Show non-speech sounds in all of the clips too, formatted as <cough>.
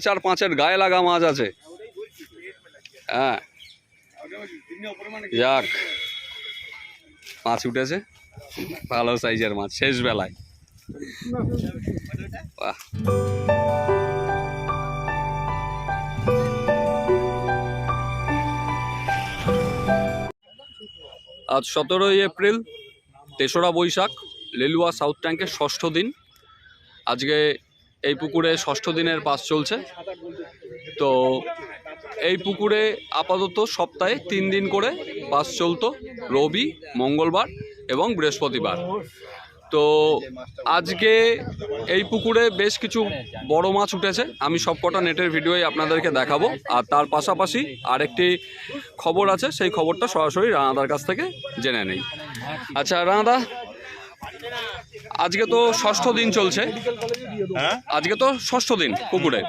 চার পাঁচের গায়ে লাগা মাছ আছে। হ্যাঁ। যাক। মাছ উঠেছে। ভালো সাইজের মাছ, শেষ বেলায়। বাহ। আজ সতেরোই এপ্রিল, তেসরা বৈশাখ, লেলুয়া সাউথ ট্যাঙ্কের ষষ্ঠ দিন। আজকে এই পুকুরে ষষ্ঠ দিনের পাস চলছে। তো এই পুকুরে আপাতত সপ্তাহে তিন দিন করে পাস চলতো, রবি, মঙ্গলবার এবং বৃহস্পতিবার। তো আজকে এই পুকুরে বেশ কিছু বড় মাছ উঠেছে, আমি সবকটা নেটের ভিডিওই আপনাদেরকে দেখাবো। আর তার পাশাপাশি আরেকটি খবর আছে, সেই খবরটা সরাসরি রানাদার কাছ থেকে জেনে নেই। আচ্ছা রানাদা আজকে তো ষষ্ঠ দিন চলছে। হ্যাঁ? আজকে তো ষষ্ঠ দিন পুকুরে।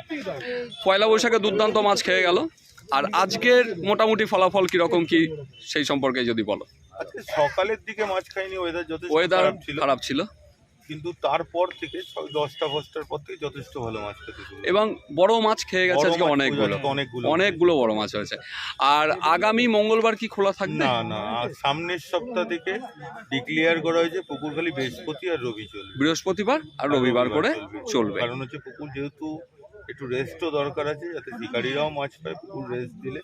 পয়লা বৈশাখে দুর্দান্ত মাছ খেয়ে গেল। আর আজকের মোটামুটি ফলাফল কীরকম কি সেই সম্পর্কে যদি বলো। সকালের দিকে মাছ খাইনি ওয়েদার যথেষ্ট ওয়েদার খারাপ ছিল। কিন্তু তারপর থেকে ছ- দশটা ফস্টার পর থেকে যথেষ্ট ভালো মাছ খেতে এবং বড় মাছ খেয়ে গেছে আজকে অনেকগুলো। অনেকগুলো। অনেকগুলো বড় মাছ হয়েছে। আর আগামী মঙ্গলবার কি খোলা থাকবে? না না সামনের সপ্তাহ থেকে ডিক্লেয়ার করা হয়েছে পুকুর খালি বৃহস্পতি আর রবি চলবে। বৃহস্পতিবার আর রবিবার করে চলবে। কারণ হচ্ছে পুকুর যেহেতু একটু রেস্টও দরকার আছে যাতে শিকারীরাও মাছ পায় পুকুর রেস্ট দিলে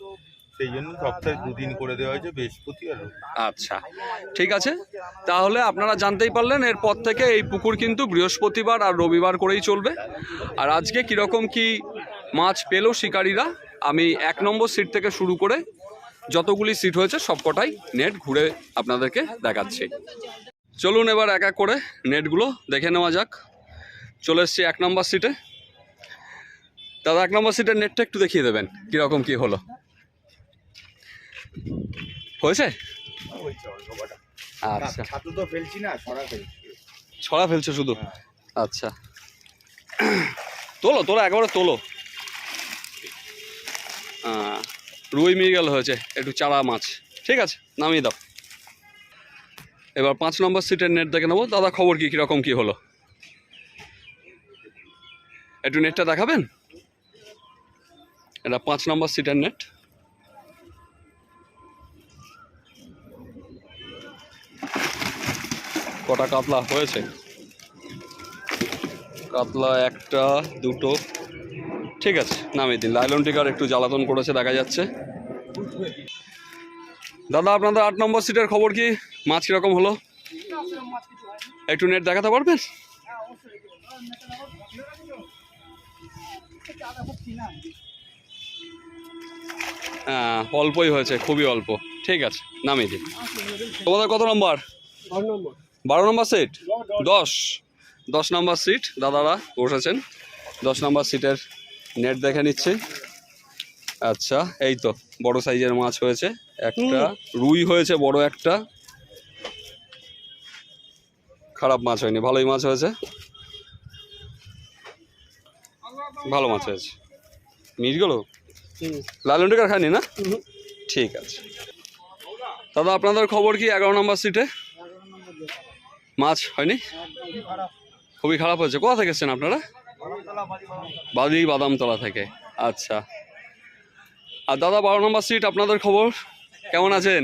সেই জন্য সপ্তাহে দুদিন করে দেওয়া হয়েছে, বৃহস্পতি আর আচ্ছা ঠিক আছে। তাহলে আপনারা জানতেই পারলেন এরপর থেকে এই পুকুর কিন্তু বৃহস্পতিবার আর রবিবার করেই চলবে। আর আজকে কীরকম কি মাছ পেল শিকারীরা, আমি এক নম্বর সিট থেকে শুরু করে যতগুলি সিট হয়েছে, সবকটাই নেট ঘুরে আপনাদেরকে দেখাচ্ছি। চলুন এবার এক এক করে নেটগুলো দেখে নেওয়া যাক। চলে এসছি এক নম্বর সিটে। দাদা, এক নম্বর সিটের নেটটা একটু দেখিয়ে দেবেন, কীরকম কি হলো? হয়েছে? আচ্ছা। ছাতু তো ফেলছি না ছড়া ফেলছি। ছড়া ফেলছো শুধু? আচ্ছা। তোলো তোলো একবারে তোলো। রুই মৃগেল হয়েছে একটু চারা মাছ। ঠিক আছে নামিয়ে দাও। এবার পাঁচ নম্বর সিটের নেট দেখে নেব। দাদা খবর কি কীরকম কি হলো? একটু নেটটা দেখাবেন? এটা পাঁচ নম্বর সিটের নেট কটা কাতলা হয়েছে? কাতলা একটা, দুটো। ঠিক আছে, নামিয়ে দিন। লাইলন টিকার একটু জ্বালাতন করেছে, দেখা যাচ্ছে। দাদা, আপনাদের আট নম্বর সিটের খবর কি? মাছ কীরকম হলো? একটু নেট দেখাতে পারবেন? হ্যাঁ অল্পই হয়েছে, খুবই অল্প। ঠিক আছে, নামিয়ে দিন। তোমাদের কত নম্বর। বারো নম্বর সিট দশ। দশ। নম্বর সিট দাদারা বসেছেন। দশ নম্বর সিটের নেট দেখে নিচ্ছে। আচ্ছা এই তো বড় সাইজের মাছ হয়েছে। একটা রুই হয়েছে বড় একটা। খারাপ মাছ হয়নি ভালোই মাছ হয়েছে। ভালো মাছ হয়েছে। মিটগুলো লালন টিকার খায়নি না? ঠিক আছে। দাদা আপনাদের খবর কি এগারো নম্বর সিটে মাছ হয়নি? খুবই খারাপ হয়েছে। কোথা থেকে এসছেন আপনারা? বাদি বাদামতলা থেকে। আচ্ছা। আর দাদা, বারো নম্বর সিট, আপনাদের খবর? কেমন আছেন?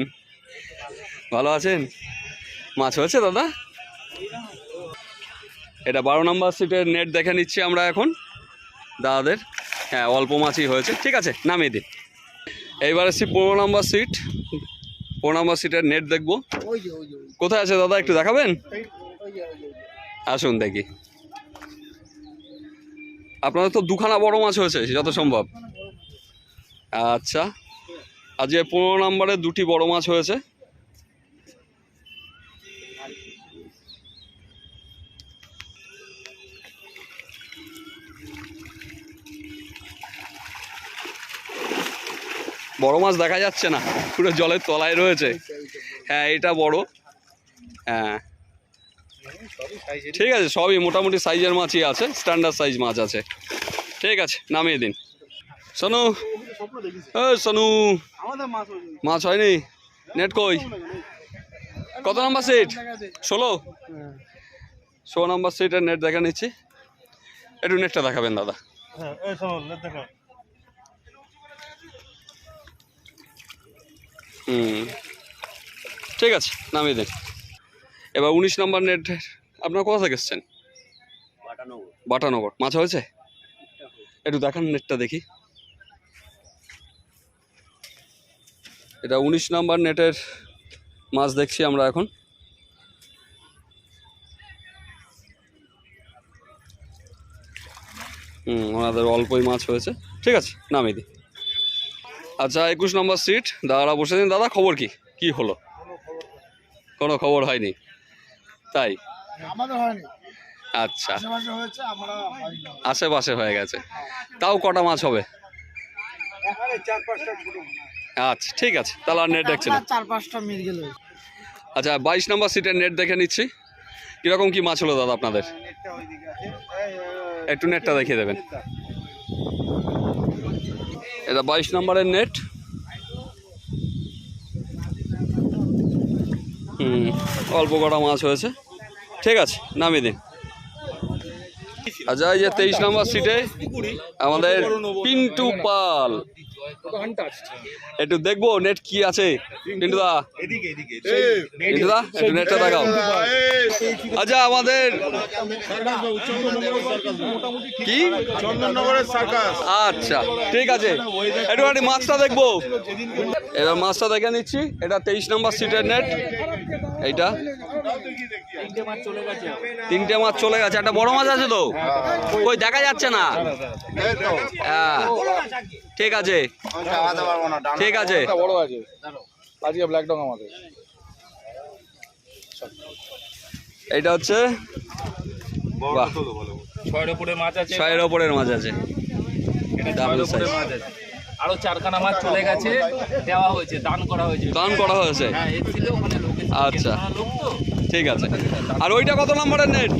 ভালো আছেন? মাছ হয়েছে দাদা? এটা বারো নম্বর সিটের নেট দেখে নিচ্ছি আমরা এখন। দাদাদের। হ্যাঁ অল্প মাছই হয়েছে। ঠিক আছে, নামিয়ে দিন। এইবার এসছি পনেরো নম্বর সিট। নম্বর সিটের নেট দেখব কোথায় আছে দাদা একটু দেখাবেন? আসুন দেখি। আপনাদের তো দুখানা বড় মাছ হয়েছে যত সম্ভব। আচ্ছা। আজকে পনেরো নম্বরে দুটি বড় মাছ হয়েছে। বড় মাছ দেখা যাচ্ছে না, পুরো জলের তলায় রয়েছে। হ্যাঁ এটা বড়। হ্যাঁ। ঠিক আছে, সবই মোটামুটি সাইজের মাছই আছে স্ট্যান্ডার্ড সাইজ মাছ আছে। ঠিক আছে, নামিয়ে দিন। সোনু সোনু। মাছ হয়নি? নেট কই? কত নাম্বার সিট ষোলো। ষোলো নাম্বার সিটের নেট দেখা নিচ্ছি। একটু নেটটা দেখাবেন, দাদা। হ্যাঁ এই শোনো দেখো হুম। ঠিক আছে, নামিয়ে দিন। এবার উনিশ নম্বর নেট আপনার কোথা থেকে এসছেন? বাটানগর। মাছ হয়েছে? একটু দেখান নেটটা দেখি। এটা উনিশ নম্বর নেটের মাছ দেখছি আমরা এখন। হুম, ওনাদের অল্পই মাছ হয়েছে। ঠিক আছে, নামিয়ে দিই। আচ্ছা একুশ নম্বর সিট দাদারা বসেছেন দাদা খবর কি? কি হলো? কোনো খবর হয়নি। তাই? আচ্ছা। আশেপাশে হয়ে গেছে। তাও কটা মাছ হবে? আচ্ছা ঠিক আছে। তাহলে আর নেট দেখছি না। চার পাঁচটা মিল গেল। আচ্ছা বাইশ নম্বর সিটের নেট দেখে নিচ্ছি। কীরকম কি মাছ হলো দাদা আপনাদের? একটু নেটটা দেখিয়ে দেবেন। এটা বাইশ নম্বরের নেট। হুম, অল্প কটা মাছ হয়েছে। ঠিক আছে, নামিয়ে দিন। আচ্ছা এই যে তেইশ নম্বর সিটে আমাদের পিন্টু পাল। একটু দেখব নেট কি আছে? একটু নেটটা দেখাও। আচ্ছা আমাদের কি? চন্দননগরের সার্কাস আচ্ছা ঠিক আছে। একটুখানি মাছটা দেখব। এবার মাছটা দেখে নিচ্ছি। এটা তেইশ নম্বর সিটের নেট এইটা। তিনটে মাছ চলে গেছে। একটা বড় মাছ আছে তো? ওই দেখা যাচ্ছে না? হ্যাঁ। ঠিক আছে। ঠিক আছে। বড় আছে। আজকে ব্ল্যাক ডং আমাদের। এইটা হচ্ছে ছয়ের ওপরের মাছ আছে। এটা আরও চারখানা মাছ চলে গেছে। দেওয়া হয়েছে দান করা হয়েছে। দান করা হয়েছে? হ্যাঁ আচ্ছা। ঠিক আছে। আর ওইটা কত নম্বরের নেট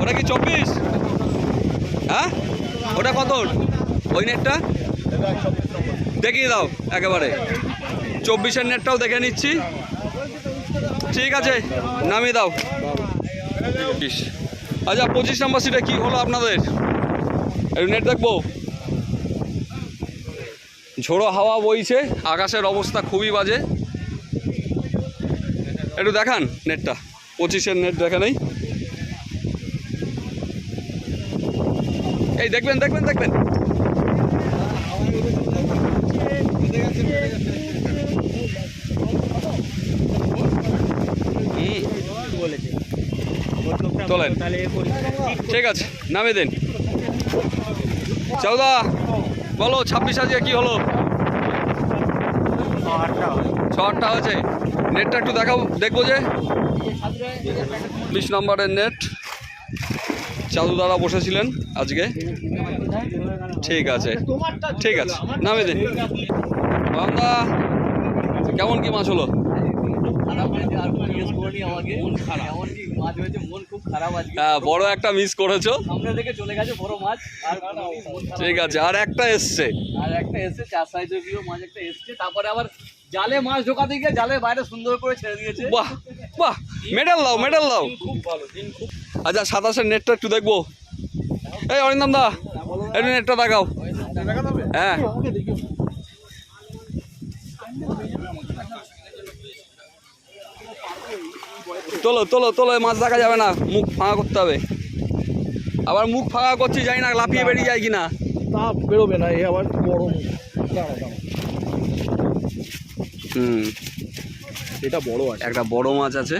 ওটা কি চব্বিশ? হ্যাঁ? ওটা কত? ওই নেটটা দেখিয়ে দাও, একেবারে। চব্বিশের নেটটাও দেখে নিচ্ছি। ঠিক আছে, নামিয়ে দাও। আচ্ছা পঁচিশ নম্বর সিটে কি হলো আপনাদের? একটু নেট দেখব? ঝোড়ো হাওয়া বইছে, আকাশের অবস্থা খুবই বাজে। একটু দেখান নেটটা পঁচিশের নেট দেখা নেই। এই, দেখবেন দেখবেন দেখবেন। তোলেন ঠিক আছে নামে দিন। চৌদা বলো ছাব্বিশ আজকে কি হলো? ছ আটটা হয়েছে। নেটটা একটু দেখাও দেখব যে। বিশ নম্বরের নেট। চাদু দ্বারা বসেছিলেন আজকে। ঠিক আছে ঠিক আছে নামে দিন। বান্দা কেমন কি মাছ হলো? মাছ হয়েছে মন খুব খারাপ আজকে। হ্যাঁ বড় একটা মিস করেছ। সামনে থেকে চলে গেছে বড় মাছ আর ঠিক আছে আর একটা এসছে। আর একটা এসছে চার সাইজের কিলো মাছ একটা এসছে তারপরে আবার জালে মাছ ঢোকাতে গিয়ে জালে বাইরে সুন্দর করে ছেড়ে দিয়েছে। বাহ বাহ মেডেল দাও মেডেল দাও খুব ভালো দিন খুব আচ্ছা সাতাশের নেটটা একটু দেখব। এই অরিন্দম দা একটু নেটটা দেখাও। হ্যাঁ। তোলো তোলো তোলো মাছ দেখা যাবে না। মুখ ফাঁকা করতে হবে। আবার মুখ ফাঁকা করছি জানি না লাফিয়ে বেরিয়ে যায় কিনা। তা বেরোবে না এ আবার বড় মুখ। হুম। এটা বড় আছে। একটা বড় মাছ আছে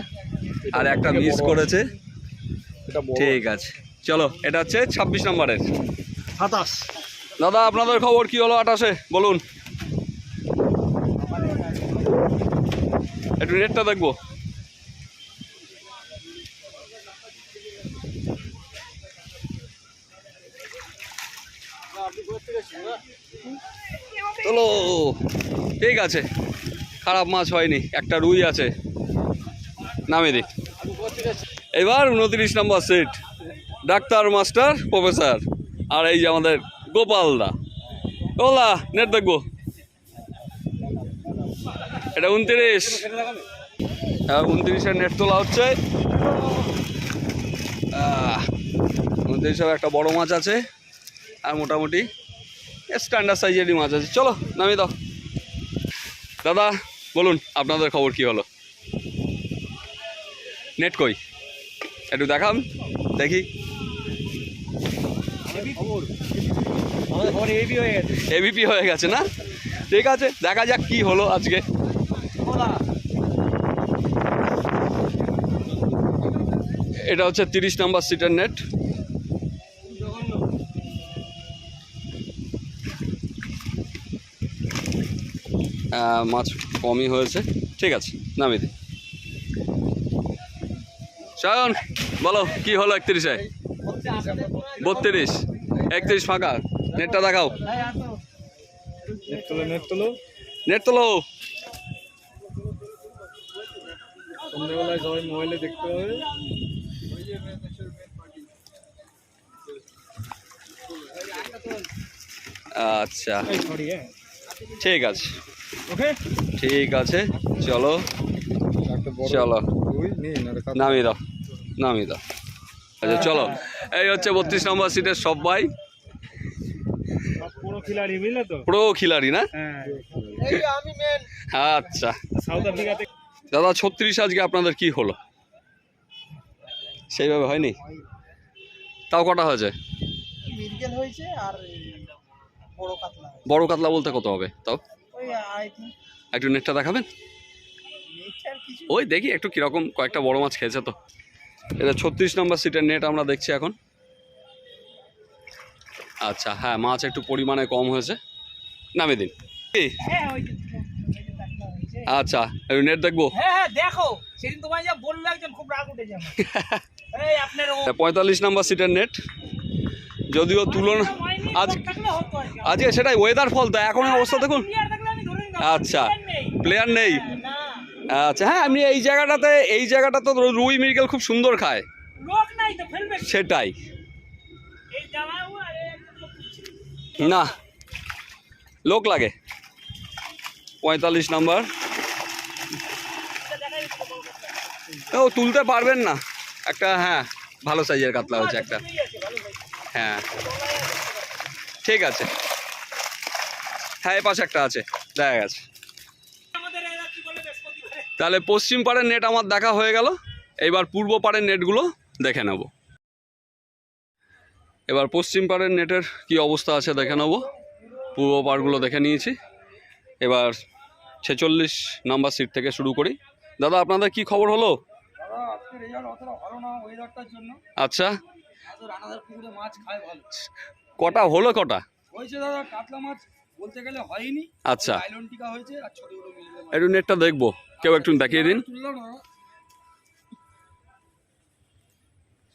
আর একটা মিস করেছে। ঠিক আছে। চলো এটা হচ্ছে ছাব্বিশ নম্বরের। সাতাশ। দাদা আপনাদের খবর কি হলো আটাশে? বলুন। একটু রেটটা দেখব। চলো ঠিক আছে। খারাপ মাছ হয়নি। একটা রুই আছে। নামে দিক এবার উনত্রিশ নম্বর সিট ডাক্তার, মাস্টার, প্রফেসর। আর এই যে আমাদের গোপালদা ওলা নেট দেখব। এটা উনত্রিশ। হ্যাঁ উনত্রিশের নেট তোলা হচ্ছে। উনত্রিশের একটা বড় মাছ আছে। আর মোটামুটি স্ট্যান্ডার্ড সাইজেরই মাছ আছে। চলো, নামিয়ে দাও। দাদা, বলুন, আপনাদের খবর কি হলো? নেট কই? একটু দেখান, দেখি। এবিপি হয়ে গেছে না? ঠিক আছে, দেখা যাক কি হলো আজকে। এটা হচ্ছে তিরিশ নাম্বার সিটের নেট মাছ কমই হয়েছে। ঠিক আছে, নামিয়ে দিই। সায়ন বলো, কি হলো একত্রিশে? বত্রিশ। একত্রিশ ফাঁকা। নেটটা দেখাও। নেট তোলো। নেট তোলো দেখতে আচ্ছা। ঠিক আছে। ওকে ঠিক আছে চলো। চলো। নামিয়ে দাও নামিয়ে দাও। আচ্ছা চলো। এই হচ্ছে বত্রিশ নম্বর সিটের সবাই। পুরো খিলাড়ি না? হ্যাঁ। আচ্ছা। দাদা ছত্রিশ আজকে আপনাদের কি হলো? সেইভাবে হয়নি? তাও কটা হয়েছে। বড় কাতলা বলতে কত হবে? তাও? একটু নেটটা দেখাবেন? ওই দেখি একটু কীরকম কয়েকটা বড় মাছ খেয়েছে তো। এটা ছত্রিশ নম্বর সিটের নেট আমরা দেখছি এখন। আচ্ছা হ্যাঁ মাছ একটু পরিমাণে কম হয়েছে। নামিয়ে দিন? হ্যাঁ আচ্ছা একটু নেট দেখব? হ্যাঁ <laughs> হ্যাঁ পঁয়তাল্লিশ নম্বর সিটের নেট। যদিও তুলনা আজ আজকে সেটাই ওয়েদার ফল তো এখন অবস্থা দেখুন। আচ্ছা প্লেয়ার নেই। আচ্ছা হ্যাঁ আপনি এই জায়গাটাতে এই জায়গাটা তো রুই মৃগেল খুব সুন্দর খায়? সেটাই। না। লোক লাগে। পঁয়তাল্লিশ নাম্বার। ও তুলতে পারবেন না। একটা হ্যাঁ ভালো সাইজের কাতলা হচ্ছে একটা। হ্যাঁ। ঠিক আছে। হ্যাঁ এ পাশে একটা আছে। দেখা গেছে? তাহলে পশ্চিম পাড়ের নেট আমার দেখা হয়ে গেল। এবার পূর্ব পাড়ের নেটগুলো দেখে নেব। এবার পশ্চিম পাড়ের নেটের কি অবস্থা আছে দেখে নেব। পূর্ব পাড়গুলো দেখে নিয়েছি। এবার ছেচল্লিশ নাম্বার সিট থেকে শুরু করি। দাদা আপনাদের কি খবর হলো? দাদা আজকে রেজাল্ট অতটা ভালো না ওয়েদারটার জন্য। আচ্ছা। এত রানাদার পুকুরে মাছ খায় ভালো। কটা? হলো কটা? হয়েছে দাদা কাতলা মাছ বলতে গেলে হয়নি। আচ্ছা। আইলনটিকা হয়েছে আর ছোট ছোট মিলবে একটু নেটটা দেখব। কেউ একটু দেখিয়ে দিন।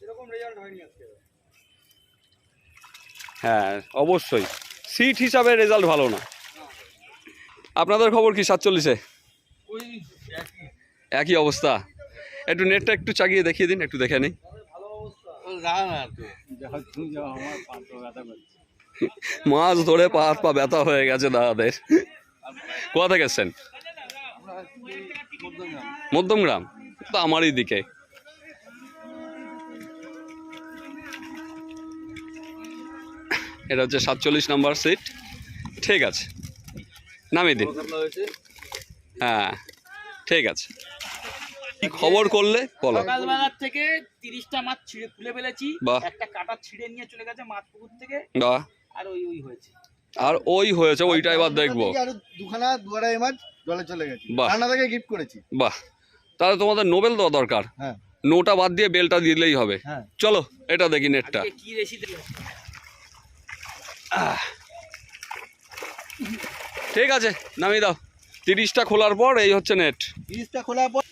সেরকম রেজাল্ট হয়নি আজকে। হ্যাঁ অবশ্যই। সিট হিসাবে রেজাল্ট ভালো না। আপনাদের খবর কি সাতচল্লিশে? একই। অবস্থা। একটু নেটটা একটু চাগিয়ে দেখিয়ে দিন একটু দেখে নিই। মাছ ধরে পা হাত পা ব্যথা হয়ে গেছে দাদাদের। কোথা থেকে এসছেন? মধ্যমগ্রাম। তো আমারই দিকে। এটা হচ্ছে সাতচল্লিশ নাম্বার সিট। ঠিক আছে। নামিয়ে দিন। হ্যাঁ ঠিক আছে। কি খবর করলে? বলো। থেকে তিরিশটা মাছ ছিঁড়ে খুলে ফেলেছি। বাহ। একটা কাটা ছিঁড়ে নিয়ে চলে গেছে মাছ পুকুর থেকে। আর ওই ওই হয়েছে। আর ওই হয়েছে ওইটা এবার দেখব। আর দুখানা দুয়ারাই মাছ জলে চলে গেছে। বাহ। গিফট করেছি। বাহ। তাহলে তোমাদের নোবেল দেওয়া দরকার। হ্যাঁ। নোটা বাদ দিয়ে বেলটা দিলেই হবে। হ্যাঁ। চলো এটা দেখি নেটটা। কি রেসিপি ঠিক আছে নামিয়ে দাও। তিরিশটা খোলার পর এই হচ্ছে নেট। তিরিশটা খোলার পর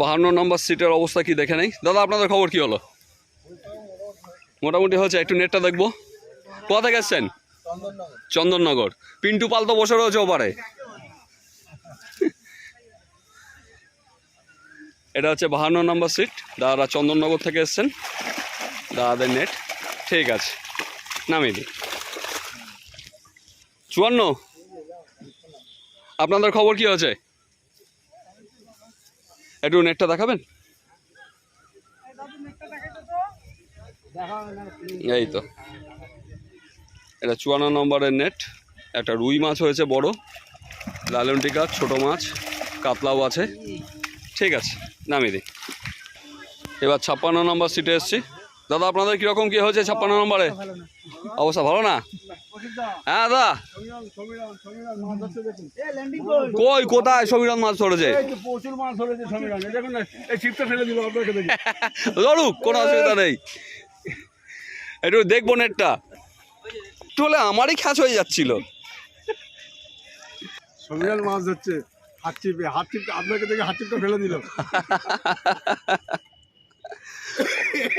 বাহান্ন নম্বর সিটের অবস্থা কি দেখে নেই? দাদা আপনাদের খবর কি হলো? মোটামুটি হচ্ছে একটু নেটটা দেখব। কোথা থেকে এসছেন? চন্দননগর। পিন্টু পাল তো বসে রয়েছে ওপারে। এটা হচ্ছে বাহান্ন নম্বর সিট। দাদারা চন্দননগর থেকে এসছেন। দাদাদের নেট। ঠিক আছে। নামিয়ে দিই। চুয়ান্ন। আপনাদের খবর কি হয়েছে? একটু নেটটা দেখাবেন? এই তো। এটা চুয়ান্ন নম্বরের নেট একটা রুই মাছ হয়েছে বড়। লালনটিকা ছোট মাছ কাতলাও আছে। ঠিক আছে নামিয়ে দিই। এবার ছাপ্পান্ন নম্বর সিটে এসছি। দাদা আপনাদের কীরকম কী হয়েছে ছাপ্পান্ন নম্বরে? অবস্থা ভালো না? হ্যাঁ দাদা? কই কোথায় সমীরণ মাছ ধরেছে? ধরুক কোনো অসুবিধা নেই। একটু দেখব নেটটা একটু হলে আমারই খ্যাচ হয়ে যাচ্ছিল। সমীরণ মাছ ধরছে। হাত চিপে হাত চিপটা আপনাকে দেখে হাত চিপটা ফেলে দিল।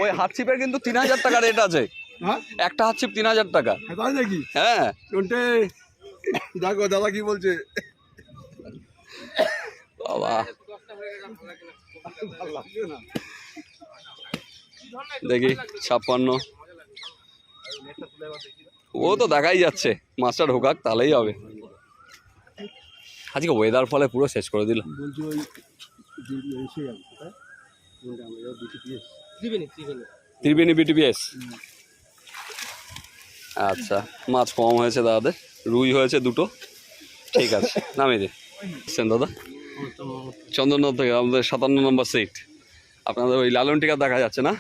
ওই হাত ছিপের কিন্তু তিন হাজার টাকা রেট আছে। হ্যাঁ? একটা হাত ছিপ তিন হাজার টাকা। তাই নাকি? হ্যাঁ। কোনটে? দেখো দাদা কি বলছে। বাবা। দেখি ছাপ্পান্ন। ও তো দেখাই যাচ্ছে। মাছটা ঢোকাক তাহলেই হবে। আজকে ওয়েদার ফলে পুরো শেষ করে দিল ত্রিবেণী বিটিপিএস আচ্ছা মাছ কম হয়েছে দাদাদের রুই হয়েছে দুটো। ঠিক আছে নামিয়ে দিন এসছেন দাদা? চন্দননগর থেকে আমাদের সাতান্ন নম্বর সিট আপনাদের ওই লালন টিকা দেখা যাচ্ছে না?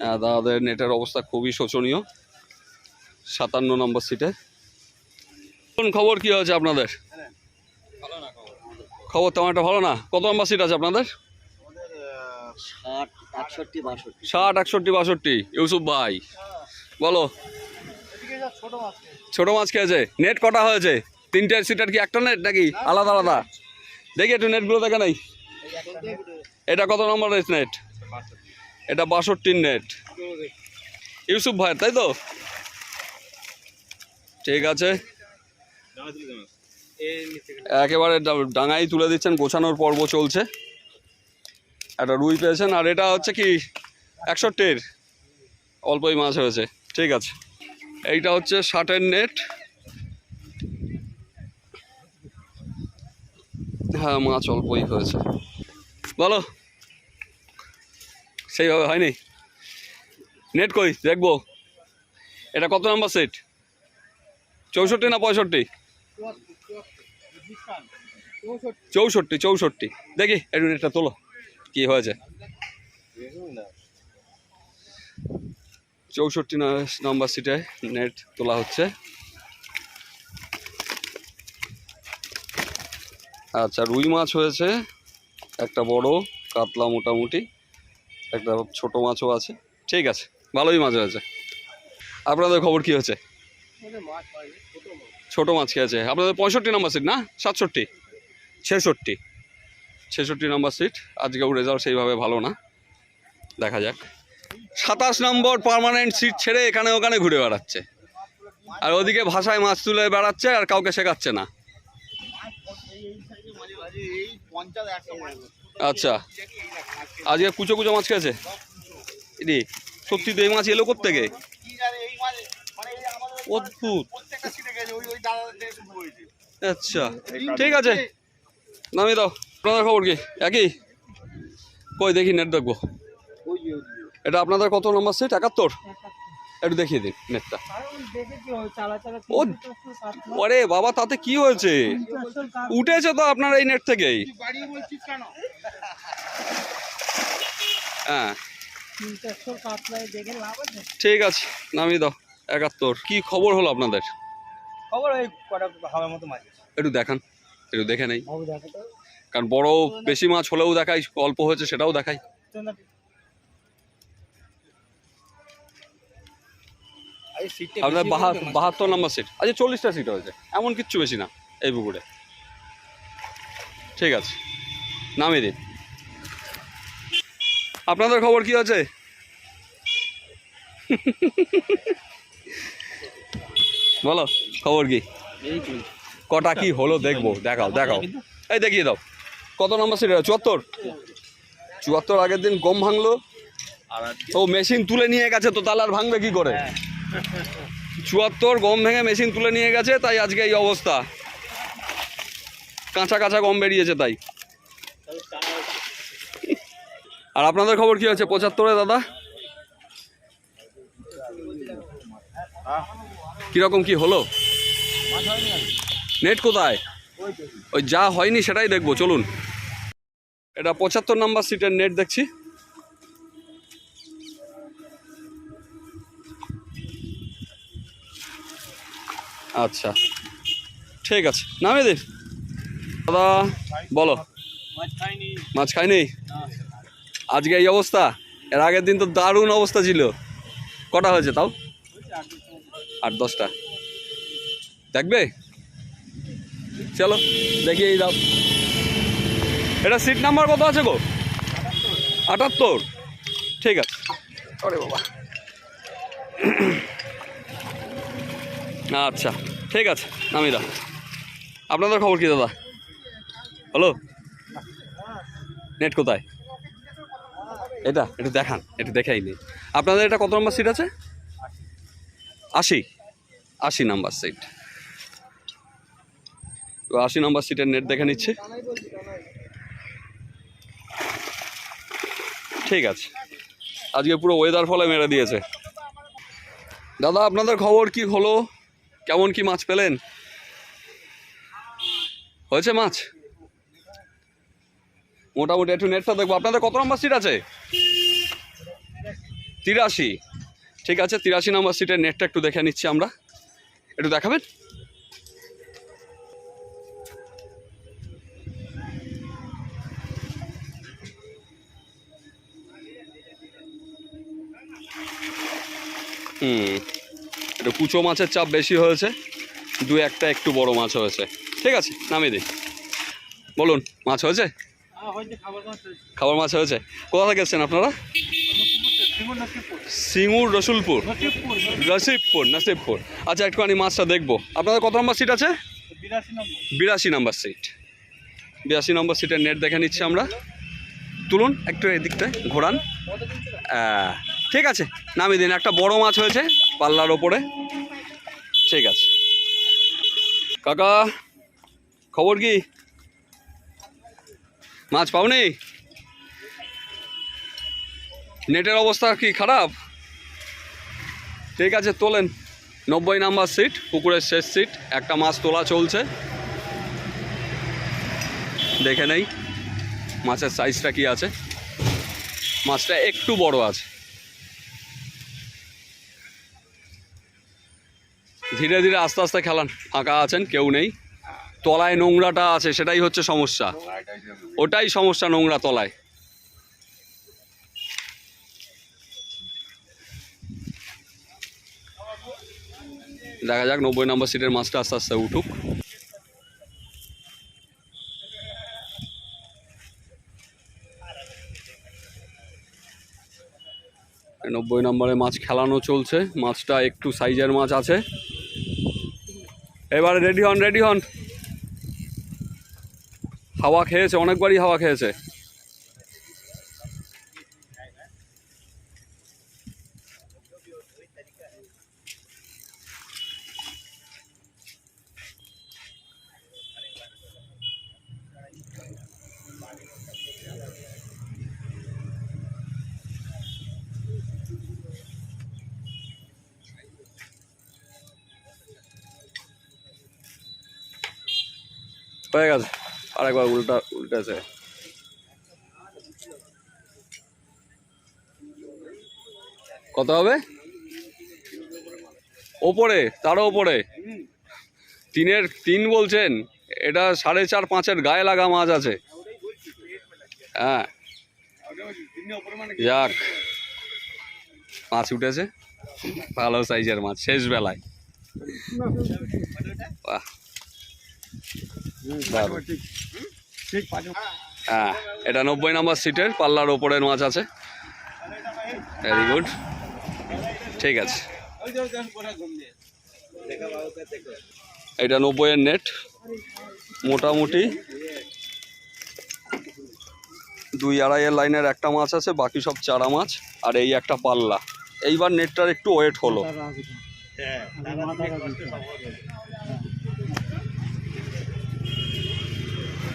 দাদাদের নেটের অবস্থা খুবই শোচনীয়। সাতান্ন নম্বর সিটে কোন খবর, কি হয়েছে আপনাদের? খবর তেমন একটা ভালো না। কত নম্বর সিট আছে আপনাদের? ষাট একষট্টি বাষট্টি। ইউসুফ ভাই, বলো। ছোট মাছ খেয়েছে। নেট কটা হয়েছে? তিনটে সিটের কি একটা নেট নাকি? আলাদা আলাদা। দেখি একটু নেটগুলো দেখে নাই। এটা কত নম্বর নেট এটা বাষট্টির নেট ইউসুফ ভাই, তাই তো? ঠিক আছে। একেবারে ডাঙাই তুলে দিচ্ছেন, গোছানোর পর্ব চলছে। একটা রুই পেয়েছেন, আর এটা হচ্ছে কি, একষট্টির। অল্পই মাছ হয়েছে, ঠিক আছে। এইটা হচ্ছে ষাটের নেট হ্যাঁ মাছ অল্পই হয়েছে। বলো। সেইভাবে হয়নি? নেট কই? দেখব। এটা কত নাম্বার সেট চৌষট্টি না পঁয়ষট্টি? চৌষট্টি চৌষট্টি। দেখি, একটু নেটটা তোলো, কি হয়েছে। চৌষট্টি নম্বর সিটে নেট তোলা হচ্ছে। আচ্ছা রুই মাছ হয়েছে, একটা বড়, কাতলা মোটামুটি। একটা ছোট মাছও আছে। ঠিক আছে, ভালোই মাছ হয়েছে। আপনাদের খবর কি হয়েছে? ছোট মাছ খেয়েছে। আপনাদের পঁয়ষট্টি নম্বর সিট না? সাতষট্টি? ছেষট্টি? ছেষট্টি নম্বর সিট আজকেও রেজাল্ট সেইভাবে ভালো না। দেখা যাক। সাতাশ নম্বর পার্মানেন্ট সিট ছেড়ে এখানে ওখানে ঘুরে বেড়াচ্ছে। আর ওদিকে ভাষায় মাছ তুলে বেড়াচ্ছে আর কাউকে শেখাচ্ছে না। আচ্ছা। আজকে কুচো কুচো মাছ খেয়েছে? এদি সত্যি তো এই মাছ এলো থেকে কি জানে এই মাছ এই আমাদের অদ্ভুত। আচ্ছা ঠিক আছে। নামিয়ে দাও। আপনাদের খবর কি? একই? কই, দেখি নেট দেখব। এটা আপনাদের কত নম্বর সিট একাত্তর? একটু দেখিয়ে দিন নেটটা ও ওরে বাবা, তাতে কি হয়েছে? উঠেছে তো আপনার এই নেট থেকেই। হ্যাঁ। ঠিক আছে নামিয়ে দাও একাত্তর। কি খবর হলো আপনাদের? খবর ওই কটা হাওয়ার মতো মাছ একটু দেখান একটু দেখে নেই। কারণ বড় বেশি মাছ হলেও দেখাই অল্প হয়েছে সেটাও দেখাই। আপনার বাহাত্তর নম্বর সিট আচ্ছা চল্লিশটা সিট হয়েছে। এমন কিচ্ছু বেশি না এই পুকুরে। ঠিক আছে নামিয়ে দিন। আপনাদের খবর কি আছে? বলো, খবর কি? কটা কি হলো দেখব, দেখাও দেখাও। এই দেখিয়ে দাও। কত নম্বর সিট চুয়াত্তর? চুয়াত্তর আগের দিন গম ভাঙলো। ও মেশিন তুলে নিয়ে গেছে তো, তাহলে আর ভাঙবে কি করে? চুয়াত্তর গম ভেঙে মেশিন তুলে নিয়ে গেছে, তাই আজকে এই অবস্থা। কাঁচা কাঁচা গম বেরিয়েছে তাই। আর আপনাদের খবর কি আছে? পঁচাত্তরে, দাদা? কীরকম কি হলো? নেট কোথায়? ওই যা হয়নি সেটাই দেখব, চলুন। এটা পঁচাত্তর নাম্বার সিটের নেট দেখছি। আচ্ছা ঠিক আছে, নামিয়ে দিন দাদা, বলো। মাছ খাইনি? আজকে এই অবস্থা। এর আগের দিন তো দারুণ অবস্থা ছিল। কটা হয়েছে তাও? আট দশটা। দেখবে? চলো দেখি এই দাও। এটা সিট নাম্বার কত আছে গো? আটাত্তর। ঠিক আছে। আরে বাবা। আচ্ছা ঠিক আছে নামি দাও। আপনাদের খবর কি দাদা? হ্যালো নেট কোথায়? এটা? একটু দেখান একটু দেখাই নেই। আপনাদের এটা কত নম্বর সিট আছে? আশি। আশি নাম্বার সিট আশি নম্বর সিটের নেট দেখে নিচ্ছে। ঠিক আছে। আজকে পুরো ওয়েদার ফলে মেরে দিয়েছে। দাদা, আপনাদের খবর কি হলো? কেমন কি মাছ পেলেন? হয়েছে মাছ? মোটামুটি একটু নেটটা দেখব। আপনাদের কত নম্বর সিট আছে? তিরাশি। ঠিক আছে, তিরাশি নম্বর সিটের নেটটা একটু দেখে নিচ্ছি আমরা। একটু দেখাবেন? হুম, একটু কুচো মাছের চাপ বেশি হয়েছে। দু একটা একটু বড় মাছ হয়েছে। ঠিক আছে, নামিয়ে দিন বলুন, মাছ হয়েছে? খাবার মাছ হয়েছে? কোথা থেকে এসছেন আপনারা? সিঙ্গুর রসুলপুর। রসিবপুর নাসিবপুর আচ্ছা একটুখানি মাছটা দেখব। আপনাদের কত নম্বর সিট আছে? বিরাশি নম্বর সিট বিরাশি নম্বর সিটের নেট দেখে নিচ্ছি আমরা। তুলুন, একটু এদিকটায় ঘোরান। ঠিক আছে, নামিয়ে দিন। একটা বড় মাছ হয়েছে পাল্লার ওপরে। ঠিক আছে। কাকা, খবর কি? মাছ পাওনি? নেটের অবস্থা কি খারাপ? ঠিক আছে, তোলেন। নব্বই নাম্বার সিট, পুকুরের শেষ সিট, একটা মাছ তোলা চলছে। দেখে নেই, মাছের সাইজটা কি আছে? মাছটা একটু বড় আছে। ধীরে ধীরে আস্তে আস্তে খেলান, ফাঁকা আছেন, কেউ নেই। তলায় নোংরাটা আছে, সেটাই হচ্ছে সমস্যা। ওটাই সমস্যা নোংরা তলায়। দেখা যাক, নব্বই নম্বর সিটের মাছটা আস্তে আস্তে উঠুক। নব্বই নম্বরে মাছ খেলানো চলছে। মাছটা একটু সাইজের মাছ আছে। এবারে রেডি হন রেডি হন। হাওয়া খেয়েছে অনেকবারই হাওয়া খেয়েছে হয়ে গেছে আরেকবার উল্টা উল্টেছে কত হবে? ওপরে, তারও ওপরে। তিনের, তিন বলছেন। এটা সাড়ে চার, পাঁচের গায়ে লাগা মাছ আছে। হ্যাঁ। যাক। মাছ উঠেছে। ভালো সাইজের মাছ শেষ বেলায় বাহ। হ্যাঁ এটা নব্বই নাম্বার সিটের পাল্লার ওপরের মাছ আছে। ভেরি গুড ঠিক আছে। এটা নব্বইয়ের নেট মোটামুটি দুই আড়াইয়ের লাইনের একটা মাছ আছে বাকি সব চারা মাছ আর এই একটা পাল্লা। এইবার নেটটার একটু ওয়েট হলো।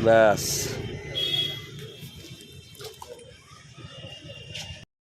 ব্যাস